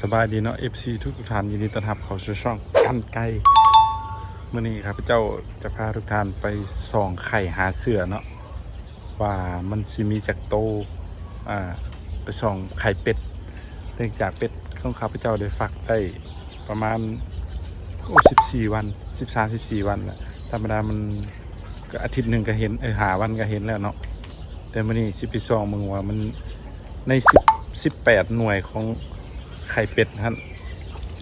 สบายดีเนาะ FC ทุกท่านยินดีต้อนรับเข้าสู่ช่องกันไกลเมื่อนี้ครับเจ้าจะพาทุกท่านไปส่องไข่หาเสือเนาะว่ามันสิมีจากโตอ่าไปส่องไข่เป็ดเนื่องจากเป็ดของข้าพเจ้าได้ฟักได้ประมาณโอ้สิบสี่วันสิบสามสิบสี่วันแหละธรรมดามันก็อาทิตย์หนึ่งก็เห็นเออหาวันก็เห็นแล้วเนาะแต่มื่อนี้สิบปีสองมึงว่ามันในสิบสิบแปดหน่วยของ ไข่เป็ดนะครับ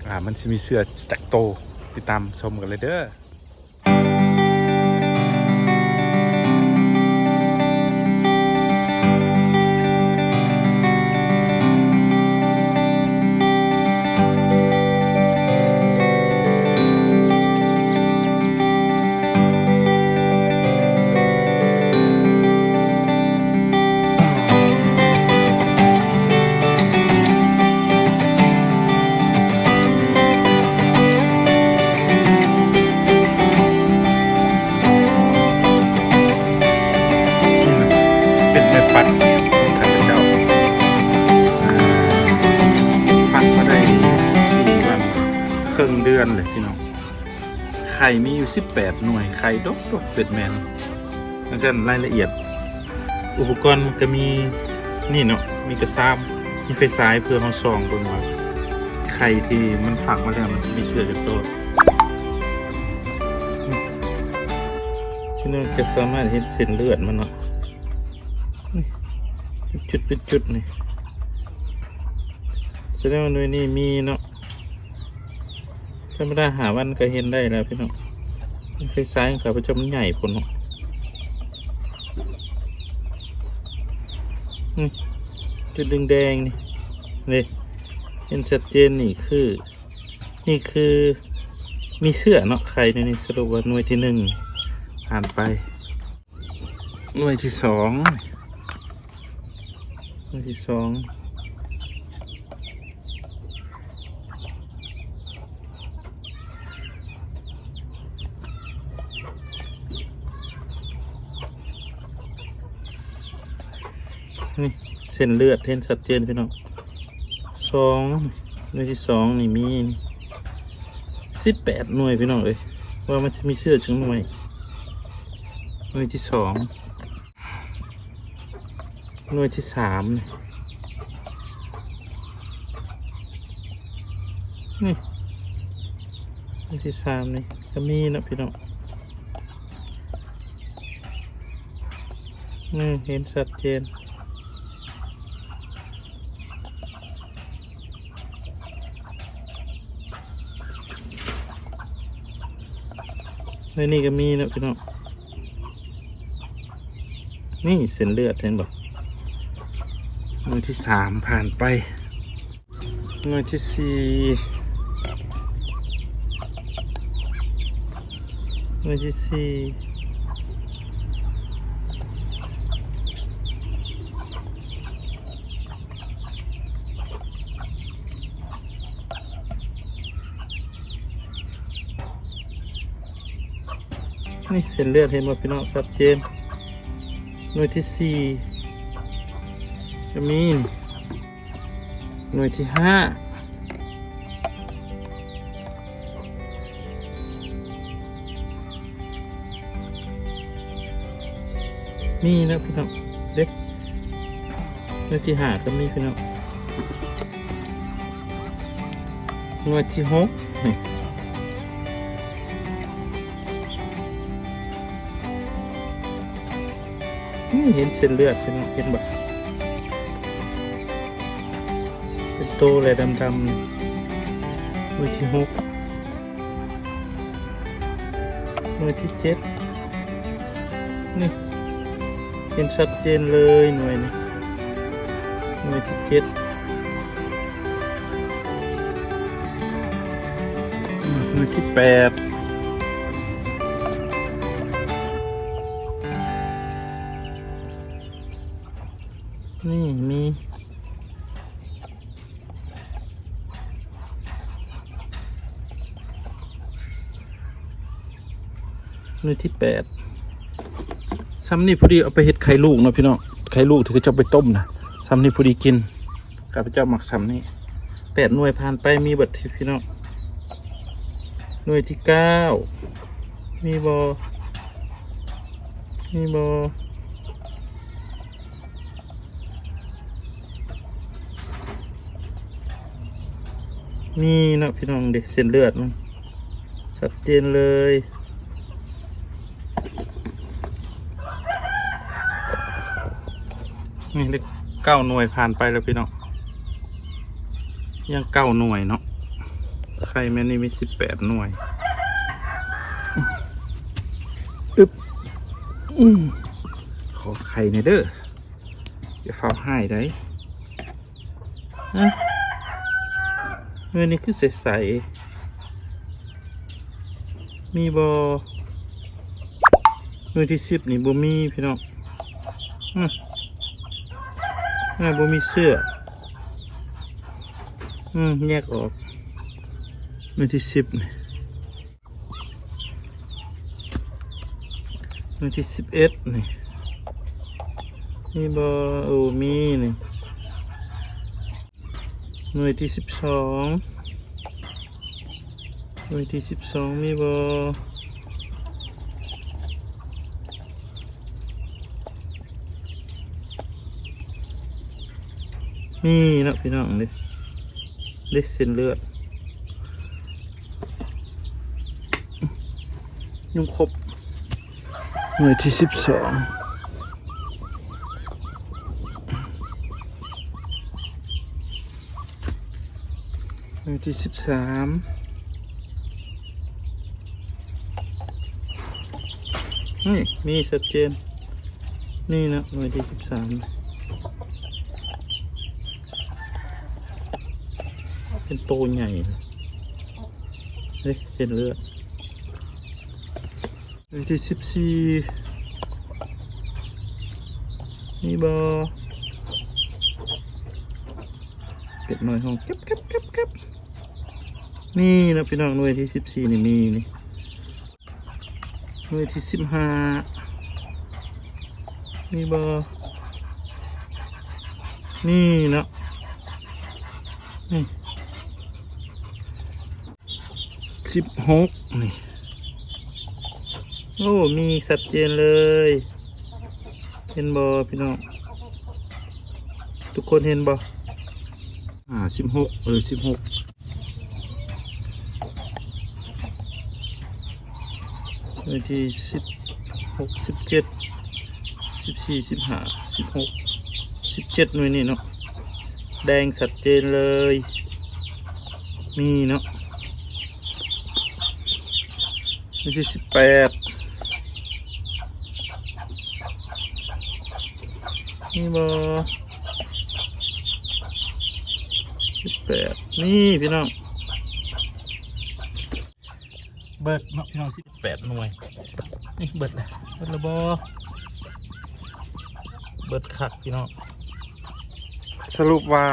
อ่ามันจะมีเสื้อจักโตติดตามชมกันเลยเด้อ รึ่งเดือนเลยพี่น้อง ไข่มีอยู่สิบแปดหน่วย ไข่ดกดกเป็ดแมนแล้วก็รายละเอียด อุปกรณ์ก็มีนี่เนาะ มีกระซ้ำมีไฟซ้ายเพื่อเขาซองบนว่าไข่ที่มันฝังมาแล้วมันจะมีเชื้อจากตัวพี่น้องจะสามารถเห็นเส้นเลือดมันเนาะจุดเป็นจุดนี่แสดงว่าหน่วยนี้มีเนาะ ธรรมดาหาวันก็เห็นได้แล้วพี่น้องไฟซ้ายของเขาประจำมันใหญ่พนเนาะนี่จุดแดงๆนี่นี่เห็นชัดเจนนี่คือ นี่คือมีเสื้อเนาะใครในนี้สรุปว่าหน่วยที่หนึ่งผ่านไปหน่วยที่สองอันที่สองนี่เส้นเลือดเห็นชัดเจนพี่น้องสองหน่วยที่สองนี่มีสิบแปดหน่วยพี่น้องเอ้ยว่ามันจะมีเสื้อถึงหน่วยหน่วยที่สองหน่วยที่สามนี่หน่วยที่สามนี่ก็มีนะพี่น้องนี่เห็นชัดเจน ในนี่ก็มีนะพี่น้องนี่เส้นเลือดเห็นบ่หน่วยที่สามผ่านไปหน่วยที่สี่หน่วยที่สี่ นี่เส้นเลือดเห็นบ่พี่น้องชัดเจนหน่วยที่สี่ก็มีนหน่วยที่ห้ามีนะพี่น้องเด็กหน่วยที่ห้าก็มีพี่น้องหน่วยที่หกนี่ เห็นเส้นเลือดพี่น้องเห็นแบ่เป็นโตเลยดำๆหน่วยที่หกหน่วยที่เจ็ดนี่เห็นชัดเจนเลยหน่วยนี้หน่วยที่เจ็ดหน่วยที่แปด นี่มี หน่วยที่แปดซ้ำนี่พอดีเอาไปเฮ็ดไข่ลูกเนาะพี่น้อง ไข่ลูกที่เจะเอาไปต้มนะซ้ำนี่พอดีกินข้าพเจ้าหมักซ้ำนี่แปดหน่วยผ่านไปมีบัตรที่พี่น้องหน่วยที่เก้ามีบอมีบอ นี่นะพี่น้องเด็กเส้นเลือดมันชัดเจนเลยนี่เลขเก้าหน่วยผ่านไปแล้วพี่น้องยังเก้าหน่วยเนาะใครแม่นี่มีสิบแปดหน่วยอึบอืมขอไข่ในอยเด้ออย่าเฝ้าให้ได้ฮะ เมื่อนี้คือใสๆมีบอเมื่อที่สิบนี่บ่มีพี่น้องอืมอ่าบ่มีเสื้อ อืมแยกออกมือที่สิบนี่มือที่สิบเอ็ดนี่นี่บอโอ้มีนี่ หน่วยที่สิบสองหน่วยที่สิบสองมีบอนี่นะพี่น้องเลยเล็กเส้นเลือดยุ่งครบหน่วยที่สิบสอง หน่วยที่สิบสามนี่มีชัดเจน นี่นะหน่วยที่สิบสามเป็นโตใหญ่ เฮ้ยเส้นเลือดวิธีสิบสี่นี่บอเก็บหน่อยห้องเก็บเก็บเก็บเก็บ นี่นะพี่น้องหน่วยที่สิบสี่นี่มีนี่หน่วยที่สิบห้านี่บอนี่นะนี่สิบหกนี่โอ้ มีชัดเจนเลยเห็นบอพี่น้อง ทุกคนเห็นบออ่าสิบหกเออสิบหก วันที่สิบหกสิบเจ็ดสิบสี่สิบห้าสิบหกสิบเจ็ดหน่วยนี่เนาะแดงชัดเจนเลย มีเนาะวันที่สิบแปดนี่บอสิบแปดนี่พี่น้องเบิดเนาะพี่น้องสิ แปดหน่วย นี่เบิดนะเบิดและบอเบิดคักพี่น้องสรุปว่า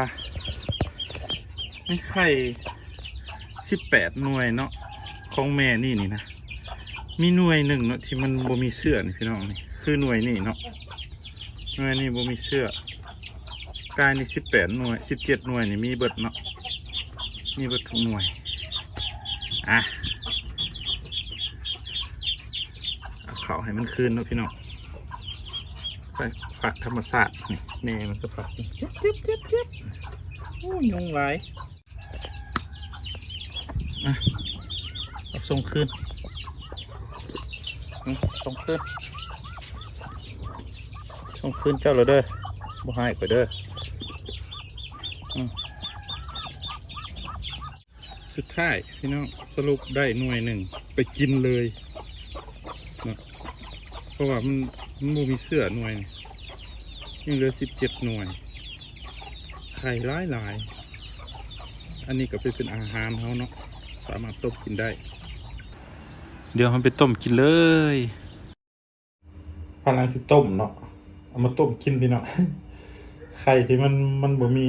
ไม่ไข่สิบแปดหน่วยเนาะของแม่นี่นี่นะมีหน่วยหนึ่งเนาะที่มันบ่มีเสื้อนี่พี่น้องนี่คือหน่วยนี่เนาะหน่วยนี่บ่มีเสื้อกายนี่สิบแปดหน่วยสิบเจ็ดหน่วยนี่มีเบิดเนาะมีเบิดทุกหน่วยอะเอาให้มันคืนเนาะพี่น้องไปฝักธรรมศาสตร์นี่แม่มันก็ฝักเจ็บเจ็บเจ็บเจ็บโอ้ยยุงหลายอะส่งคืนส่งคืนส่งคืนเจ้าเลยเด้อบ่ให้ไปเด้อสุดท้ายพี่น้องสรุปได้หน่วยหนึ่งไปกินเลยนะ เพราะว่ามันมันบ่มีเสื้อหน่วยยังเหลือสิบเจ็ดหน่วยไข่หลายหลาย อันนี้ก็ไปเป็นอาหารเขาเนาะสามารถต้มกินได้ เดี๋ยวมันไปต้มกินเลยพลังที่ต้มเนาะเอามาต้มกินพี่เนาะไข่ที่มันมันบ่มี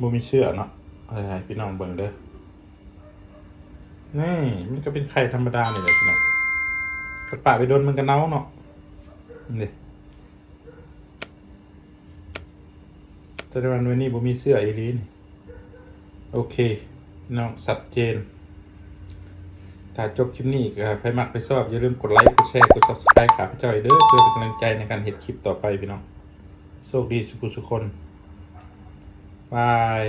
บ่มีเชื่อเนาะอะไรพี่น้องเบิ่งเด้อนี่มันก็เป็นไข่ธรรมดานี่แหละพี่น้อง ระปะไปโดนมันก็เน่าเนาะนี่แต่ในวันวันนี้บ่มีเสื้ออีลีนโอเคน้องชัดเจน ถ้าจบคลิปนี้ก็ใครมักไปชอบ อย่าลืมกดไลค์ กดแชร์ กด subscribe ขาพเจ้าไอเด้อเพื่อเป็นกำลังใจในการเห็นคลิปต่อไปพี่น้อง โชคดีสุขุสุขคนบาย